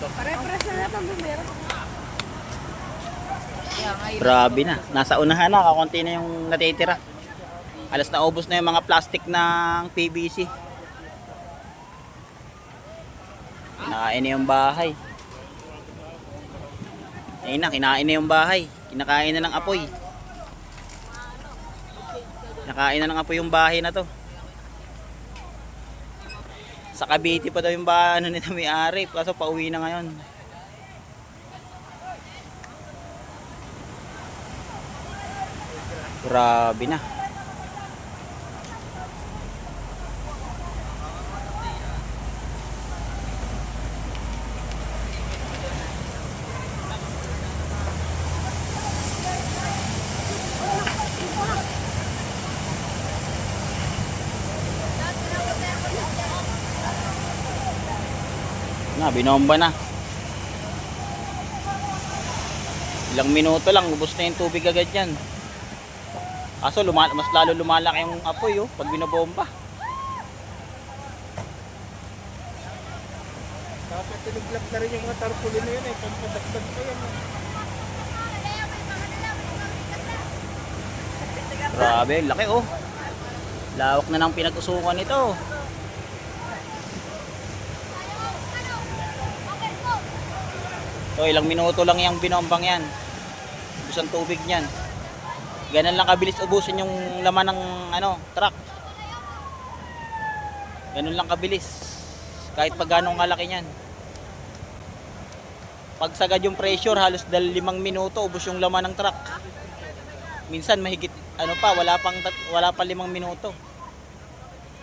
Pare-pares na natin bumero. Grabe na. Nasa unahan na. Kakunti na yung natitira. Alas na ubos na yung mga plastic ng PVC. Kinain na yung bahay. Ayun na, kinain na yung bahay. Kinakain na ng apoy. Kinakain na ng apoy yung bahay na to. Sa Cavite pa daw yung bahay ano nito may-ari. Kaso pauwi na ngayon. Grabe na. Na, binomba na. Ilang minuto lang, ubos na yung tubig agad yan. Kaso luma- mas lalo lumalaki yung apoy oh, pag binobomba. Dapat tiniglag na rin yung mga tarpaulin na yun eh. Pagpadagdag pa yan. eh. Grabe, laki oh. Lawak na ng pinag-usukan nito. So ilang minuto lang yung binombang yan. Ubus ang tubig niyan. Ganun lang kabilis ubusin yung laman ng ano, truck. Ganun lang kabilis. Kahit pag ganong kalaki niyan. Pag sagad yung pressure, halos dal limang minuto, ubos yung laman ng truck. Minsan mahigit, ano pa, wala pang, wala pa limang minuto.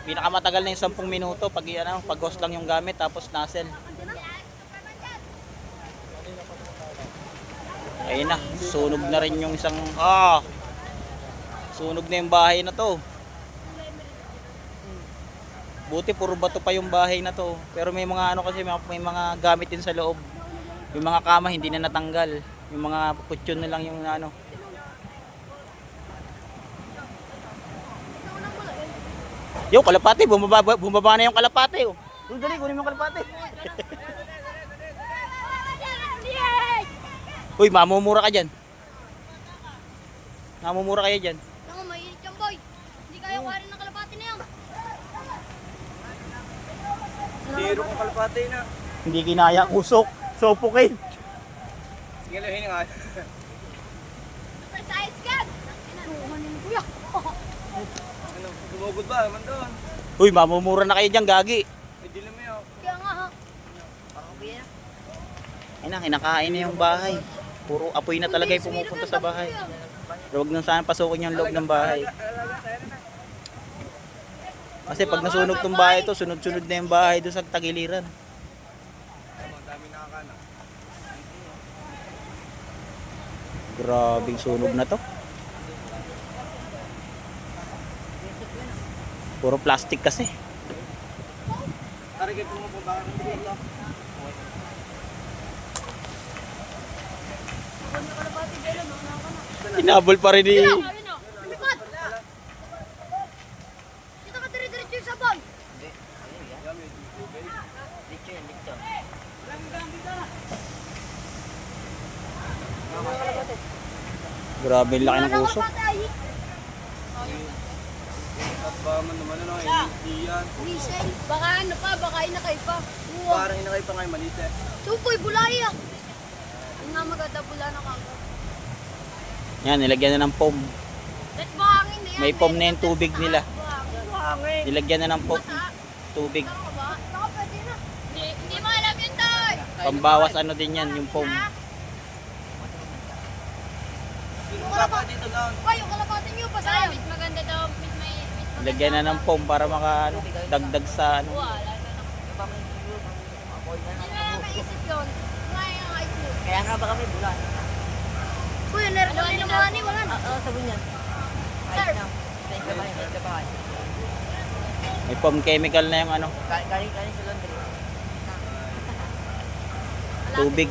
Pinakamatagal na yung 10 minuto pag, ano, pag hose lang yung gamit, tapos nozzle. Ayun na, sunog na rin yung isang, ah, sunog na yung bahay na to. Buti puro bato pa yung bahay na to. Pero may mga ano kasi may, may mga gamit din sa loob. Yung mga kama hindi na natanggal. Yung mga kutsyon na lang yung ano. Yo, kalapate, bumaba, bumaba na yung kalapate. Oh. Dali, kunin mo kalapate. Uy, mamumura ka dyan. Mamumura kayo dyan. Nako, mainit yan boy. Hindi kaya warin ng kalapati na yan. Zero kong kalpate na. Hindi kinaya ang usok. Suffocate. Sige, lahin nga. Ka. Tuhanin kuya. Ano, gumugod ba? Naman doon. Uy, mamumura na kayo dyan, gagi. May dilim mo yun. Kaya nga ha. Parang biya. Ay na, kinakain na yung bahay. Puro apoy na talaga yung pumupunta sa bahay. Huwag nang sana pasukin yung loob ng bahay. Kasi pag nasunog tong bahay to, sunod-sunod na yung bahay doon sa tagiliran. Grabing sunog na to. Puro plastic kasi. Target mo po ba? Inabol pa rin ni... Sabon. Grabe yung laki ng usok. Baka ano pa, baka inakay pa. Parang inakay pa ngayon maliit eh. Tupoy, bulaya. Yung nga maganda bula na kagad. Yan, nilagyan na ng foam. May foam na yung tubig nila. Nilagyan na ng foam. Tubig. Hindi, mo alam yun, Toy. Pambawas ano din yan, yung foam. Yung dito down. Pa, yung kalapati niyo, pasayaw. Mas maganda daw, Nilagyan na ng foam para maka ano, dagdag sa ano. Wala na Hindi na maisip yun. Ngayon ang ayos yun. Kaya nga ba kami bulan? Kuya, meron kami ng mga ni, wala na. Oo, sabi niya. Sir. Na. Thank you, bye. Thank you, bye. May foam chemical na yung ano, Galing galing sa laundry. tubig.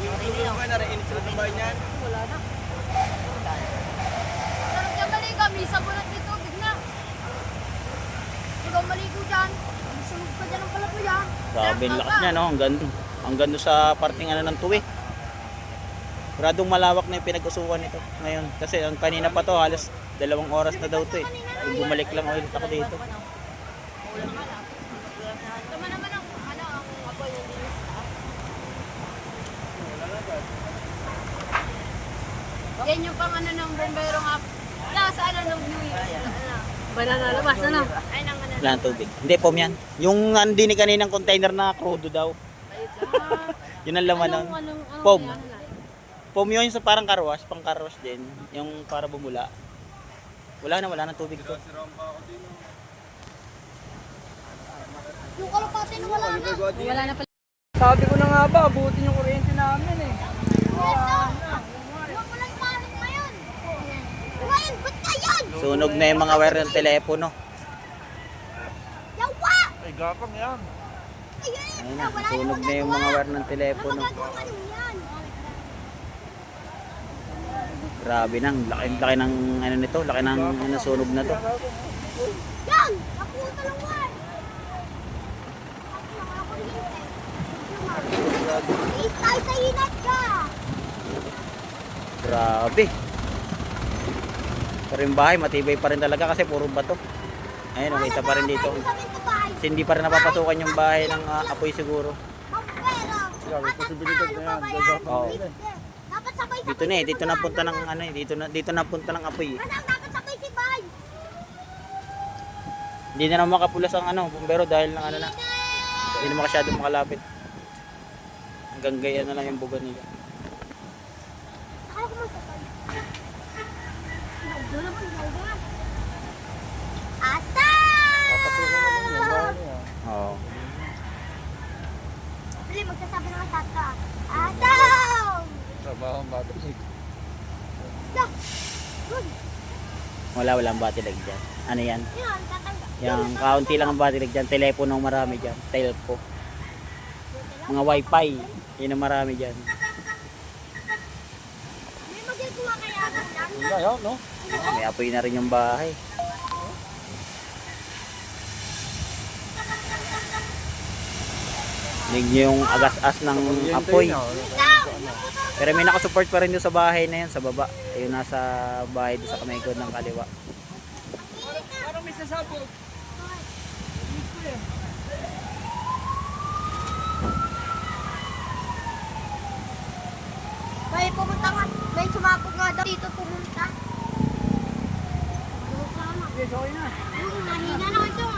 Yung tubig ko na rin, ng bahay niyan. Wala na. Sarap maligo, may sabon at may tubig na. Ikaw maligo dyan. sunog pa dyan ang yan. Grabe ang lakas niya, no? Hanggang, hanggang doon sa parting ano ng tuwi. Gradong malawak na yung pinag-usukan nito ngayon. Kasi ang kanina pa to, halos dalawang oras na daw to eh. Yung bumalik lang ulit ako dito. Tama naman ang ano, Yan yung pang ano ng bomberong up. Na, sa ano ng New Year. Banana labas, ano? Ay, nang ano. Wala tubig. Hindi, pom yan. Yung nandini kaninang container na crudo daw. Yun ang laman nun. Anong, anong, Pom. Ano? Pom yun sa parang karwash, pang karwash din. Yung para bumula. Wala na, wala na tubig to. Yung kalapate na wala na. Wala na pala. Sabi ko na nga ba, abutin yung kuryente namin eh. Sunog na yung mga wire ng telepono. Yawa! Ay, gapang yan. Ayun, Ayun na, sunog na yung mga wire ng telepono. Ka nung yan. Grabe nang, laki, laki ng ano nito, laki ng ano, sunog na to. Yan! Wire. Is tayo sa inat ka! Grabe. Pero yung bahay, matibay pa rin talaga kasi puro bato. Ayun, nakita pa rin dito. Kasi hindi pa rin napapasukan yung bahay ng ah, apoy siguro. Grabe, posibilidad na yan. Oo. Dapat sabay sa Dito na eh, dito na punta ng ano eh, dito na dito na punta ng apoy. eh. Dapat sabay si Bay. Hindi na naman makapulas ang ano, bumbero dahil ng ano na. Hindi na masyadong makalapit. Hanggang gaya na lang yung buga nila. Akala ko masakay. Asa! Oo. Dali, magsasabi ng tata. Trabaho ang! Good. Wala walang batilag diyan. Ano yan? Yung kaunti lang ang batilag diyan, telepono marami diyan, telco. Mga wifi, yun ang marami diyan. May magagawa kaya ka dyan? Wala yan, no? May apoy na rin yung bahay. Nig yung agas-as ng apoy. Pero may nakasupport pa rin doon sa bahay na yun, sa baba. Ayun nasa bahay doon sa kamay ng kaliwa. Parang may sasabog. May pumunta nga. May sumapog nga daw dito pumunta. Sama. Yes, okay na. Nahina na ito.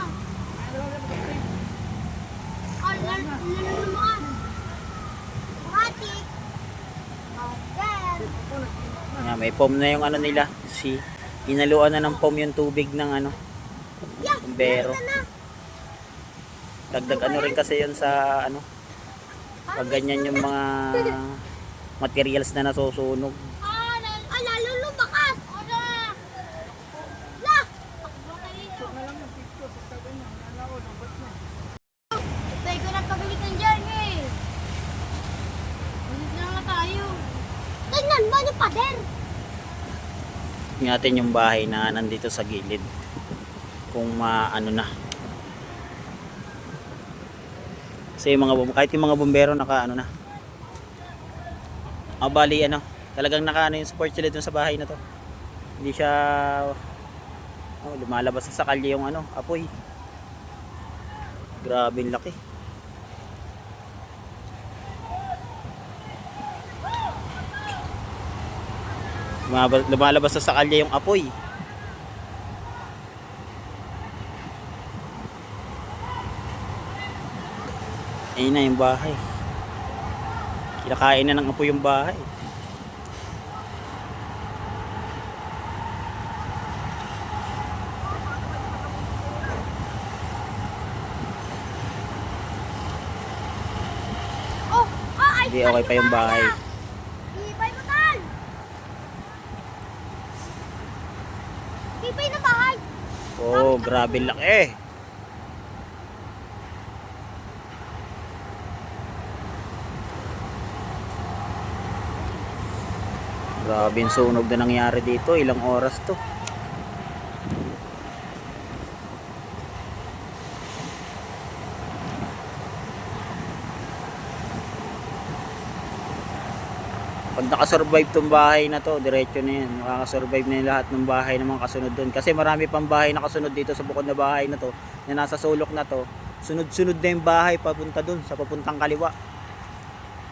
Nga, may foam na yung ano nila. Si inaluan na ng foam yung tubig ng ano. Na. Dagdag ano rin kasi yun sa ano. Pag ganyan yung mga materials na nasusunog. Ah, lal- ah, lalo lumakas. O na. La. Takbo kayo. Tayo ko lang pabili ka dyan eh. Ulit na lang tayo. Tingnan mo, ano pader? Tingnan natin yung bahay na nandito sa gilid. Kung maano na. Kasi yung mga kahit yung mga bumbero naka ano na. Ah, bali ano, talagang naka ano yung support sila dun sa bahay na to. Hindi siya oh, lumalabas sa kalye yung ano, apoy. Grabe laki. Lumalabas sa sakalya yung apoy. Ayun na yung bahay. Kinakain na ng apoy yung bahay. Oh, Hindi okay pa yung bahay. Ibay na bahay. Oh, grabe laki. Grabe yung sunog na nangyari dito. Ilang oras to. Pag nakasurvive tong bahay na to, diretso na yan. Makakasurvive na yung lahat ng bahay na mga kasunod doon. Kasi marami pang bahay na kasunod dito sa bukod na bahay na to, na nasa sulok na to. Sunod-sunod na yung bahay papunta doon, sa papuntang kaliwa.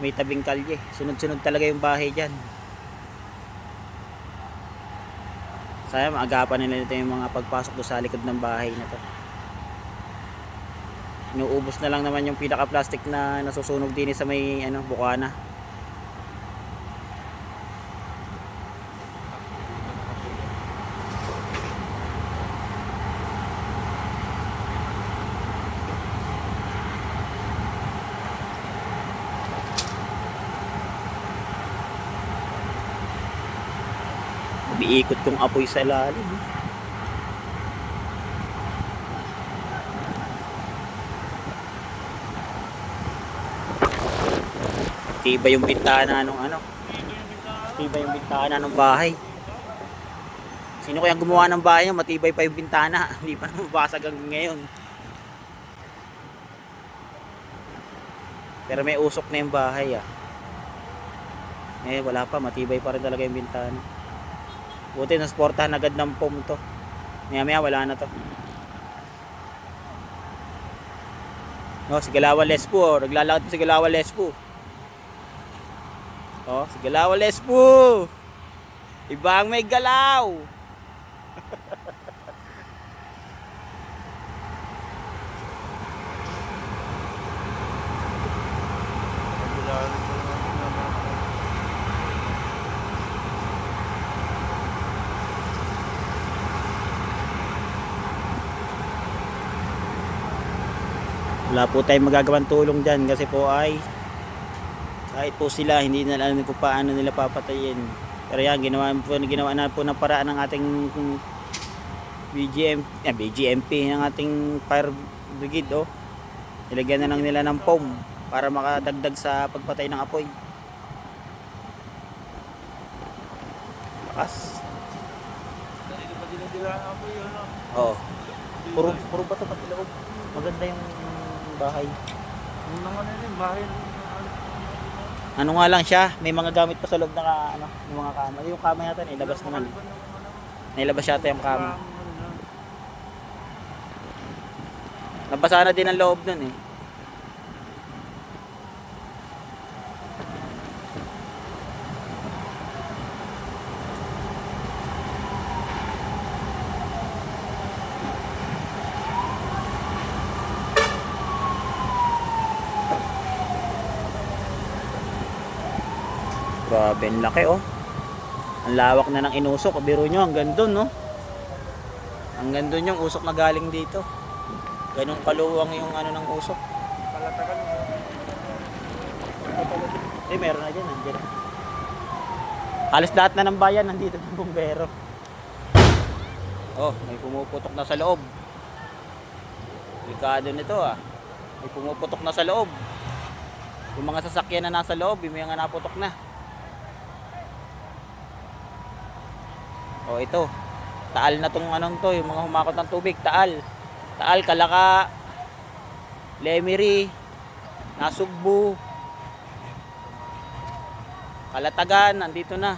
May tabing kalye. Sunod-sunod talaga yung bahay dyan. Sayang, maagapan nila ito yung mga pagpasok sa likod ng bahay na to. Inuubos na lang naman yung pinaka-plastic na nasusunog din sa may ano, bukana. Umiikot yung apoy sa lalim. eh. Tiba yung bintana nung ano. Tiba yung bintana ng bahay. Sino kaya gumawa ng bahay niya? Matibay pa yung bintana. Hindi pa mabasag hanggang ngayon. Pero may usok na yung bahay ah. Eh wala pa, matibay pa rin talaga yung bintana. Buti nasportahan agad ng pom to. Maya maya wala na to. No, si Galawa Lespo, oh. naglalakad pa si Galawa Lespo. Oh, si Galawa Lespo. Ibang may galaw. Wala po tayong magagawang tulong dyan kasi po ay kahit po sila hindi na alam kung paano nila papatayin. Pero yan, ginawa po, ginawa na po ng paraan ng ating BGM, ah, BGMP ng ating fire brigade oh. Nilagyan na lang nila ng foam para makadagdag sa pagpatay ng apoy. Lakas. Oo. Puro, puro bato pati loob. Maganda yung bahay. Yung mga ano yun, bahay ng Ano nga lang siya, may mga gamit pa sa loob ka- ano, ng mga kama. Yung kama yata nilabas naman. eh. Nilabas yata yung kama. Nabasa na din ang loob nun eh. Grabe, ang laki oh. Ang lawak na ng inusok. Biro nyo, hanggang dun no. Hanggang dun yung usok na galing dito. Ganong kaluwang yung ano ng usok. Palatagan mo. Eh, meron na dyan, nandiyan. Halos lahat na ng bayan nandito ng bumbero. Oh, may pumuputok na sa loob. Delikado nito ah. May pumuputok na sa loob. Yung mga sasakyan na nasa loob, yung mga naputok na. Oh, ito. Taal na tong anong to, yung mga humakot ng tubig, taal. Taal, Kalaka, Lemery, Nasugbu, Kalatagan, nandito na.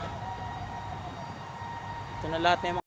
Ito na lahat na yung mga